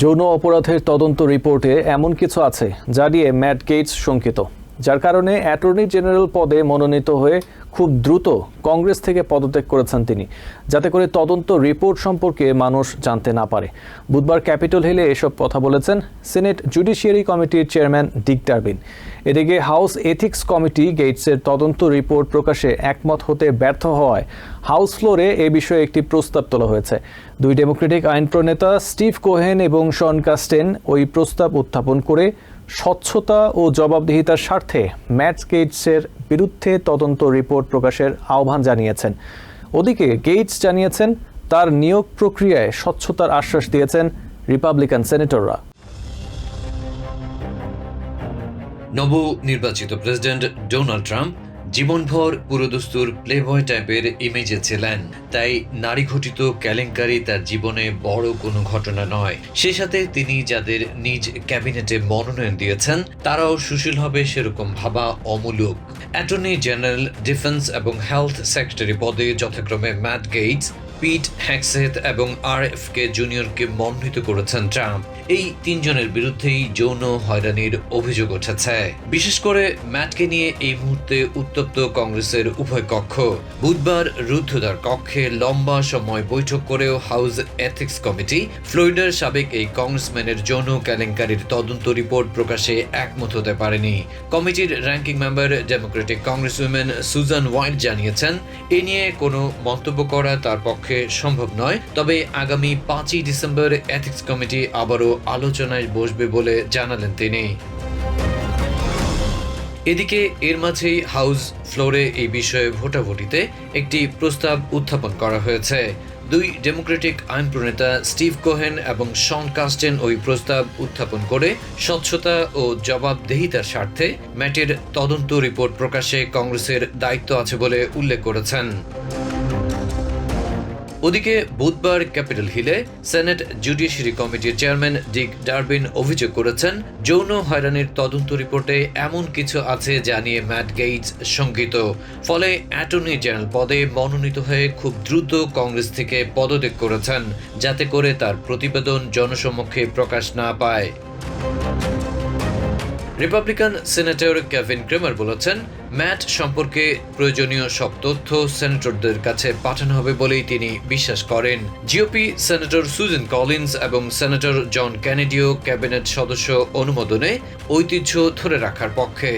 যৌন অপরাধের তদন্ত রিপোর্টে এমন কিছু আছে যা দিয়ে ম্যাট গেটস শঙ্কিত। যার কারণে অ্যাটর্নি জেনারেল পদে মনোনীত হয়ে খুব দ্রুত কংগ্রেস থেকে পদত্যাগ করেছেন তিনি, যাতে করে তদন্ত রিপোর্ট সম্পর্কে মানুষ জানতে না পারে। বুধবার ক্যাপিটল হিলে এসব কথা বলেছেন সিনেট জুডিশিয়ারি কমিটির চেয়ারম্যান ডিক ডারবিন। এদিকে হাউস এথিক্স কমিটি গেটসের তদন্ত রিপোর্ট প্রকাশে একমত হতে ব্যর্থ হওয়ায় হাউস ফ্লোরে এ বিষয়ে একটি প্রস্তাব তোলা হয়েছে। দুই ডেমোক্রেটিক আইন প্রণেতা স্টিভ কোহেন এবং শন কাস্টেন ওই প্রস্তাব উত্থাপন করে স্বচ্ছতা ও জবাবদিহিতার স্বার্থে ম্যাট গেটসের বিরুদ্ধে তদন্ত রিপোর্ট প্রকাশের আহ্বান জানিয়েছেন। ওদিকে গেটস জানিয়েছেন, তার নিয়োগ প্রক্রিয়ায় স্বচ্ছতার আশ্বাস দিয়েছেন রিপাবলিকান সেনেটররা। নবনির্বাচিত প্রেসিডেন্ট ডোনাল্ড ট্রাম্প জীবনভর পুরোদস্তুর প্লেবয় টাইপের ইমেজে ছিলেন। তাই নারী ঘটিত কেলেঙ্কারি তার জীবনে বড় কোনো ঘটনা নয়। সে সাথে তিনি যাদের নিজ ক্যাবিনেটে মনোনয়ন দিয়েছেন, তারাও সুশীল হবে সেরকম ভাবা অমূলক। অ্যাটর্নি জেনারেল ডিফেন্স এবং হেলথ সেক্রেটারি পদে যথাক্রমে ম্যাট গেটস পিট হ্যাকসেথ এবং আর এফ কে জুনিয়রকে মনোনীত করেছেন ট্রাম্প। এই তিনজনের বিরুদ্ধেই যৌন হয়রানির অভিযোগ উঠেছে। বিশেষ করে ম্যাটকে নিয়ে এই মুহূর্তে উত্তপ্ত কংগ্রেসের উভয় কক্ষ। বুধবার রুদ্ধদ্বার কক্ষে লম্বা সময় বৈঠক করেও হাউস এথিক্স কমিটি ফ্লোরিডার সাবেক এই কংগ্রেসম্যানের যৌন কেলেঙ্কারির তদন্ত রিপোর্ট প্রকাশে একমত হতে পারেনি। কমিটির ranking member democratic congresswomen Susan Wild জানিয়েছেন, এ নিয়ে কোনো মন্তব্য করা তার পক্ষে সম্ভব নয়। তবে আগামী পাঁচই ডিসেম্বর এথিক্স কমিটি আবারও আলোচনায় বসবে বলে জানালেন তিনি। এদিকে এর মাঝেই হাউস ফ্লোরে এই বিষয়ে ভোটাভুটিতে একটি প্রস্তাব উত্থাপন করা হয়েছে। দুই ডেমোক্রেটিক আইন প্রণেতা স্টিভ কোহেন এবং শন কাস্টেন ওই প্রস্তাব উত্থাপন করে স্বচ্ছতা ও জবাবদেহিতার স্বার্থে ম্যাটের তদন্ত রিপোর্ট প্রকাশে কংগ্রেসের দায়িত্ব আছে বলে উল্লেখ করেছেন। ওদিকে বুধবার ক্যাপিটাল হিলে সেনেট জুডিশিয়ারি কমিটির চেয়ারম্যান ডিক ডারবিন অভিযোগ করেছেন, যৌন হয়রানির তদন্ত রিপোর্টে এমন কিছু আছে যা নিয়ে ম্যাট গেইটস শঙ্কিত। ফলে অ্যাটর্নি জেনারেল পদে মনোনীত হয়ে খুব দ্রুত কংগ্রেস থেকে পদত্যাগ করেছেন, যাতে করে তার প্রতিবেদন জনসমক্ষে প্রকাশ না পায়। রিপাবলিকান সেনেটর কেভিন ক্রেমার বলেছেন, ম্যাট সম্পর্কে প্রয়োজনীয় সব তথ্য সেনেটরদের কাছে পাঠানো হবে বলেই তিনি বিশ্বাস করেন। জিওপি সেনেটর সুজেন কলিন্স এবং সেনেটর জন ক্যানেডিও ক্যাবিনেট সদস্য অনুমোদনে ঐতিহ্য ধরে রাখার পক্ষে।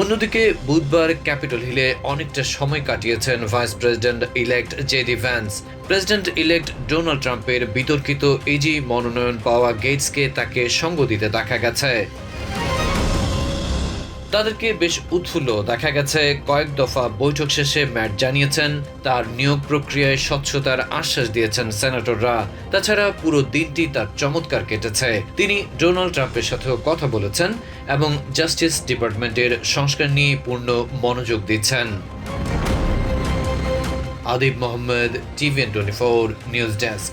অন্যদিকে বুধবার ক্যাপিটল হিলে অনেকটা সময় কাটিয়েছেন vice president elect J D Vance. President elect Donald ট্রাম্পের বিতর্কিত ইজি মনোনয়ন পাওয়া গেটসকে তাকে সঙ্গ দিতে দেখা গেছে। তাদেরকে বেশ উৎফুল্ল দেখা গেছে। কয়েক দফা বৈঠক শেষে ম্যাট জানিয়েছেন, তার নিয়োগ প্রক্রিয়ায় স্বচ্ছতার আশ্বাস দিয়েছেন সেনেটররা। তাছাড়া পুরো দিনটি তার চমৎকার কেটেছে। তিনি ডোনাল্ড ট্রাম্পের সাথেও কথা বলেছেন এবং জাস্টিস ডিপার্টমেন্টের সংস্কার নিয়ে পূর্ণ মনোযোগ দিচ্ছেন। Adib Mohammad, TVN twenty four news desk.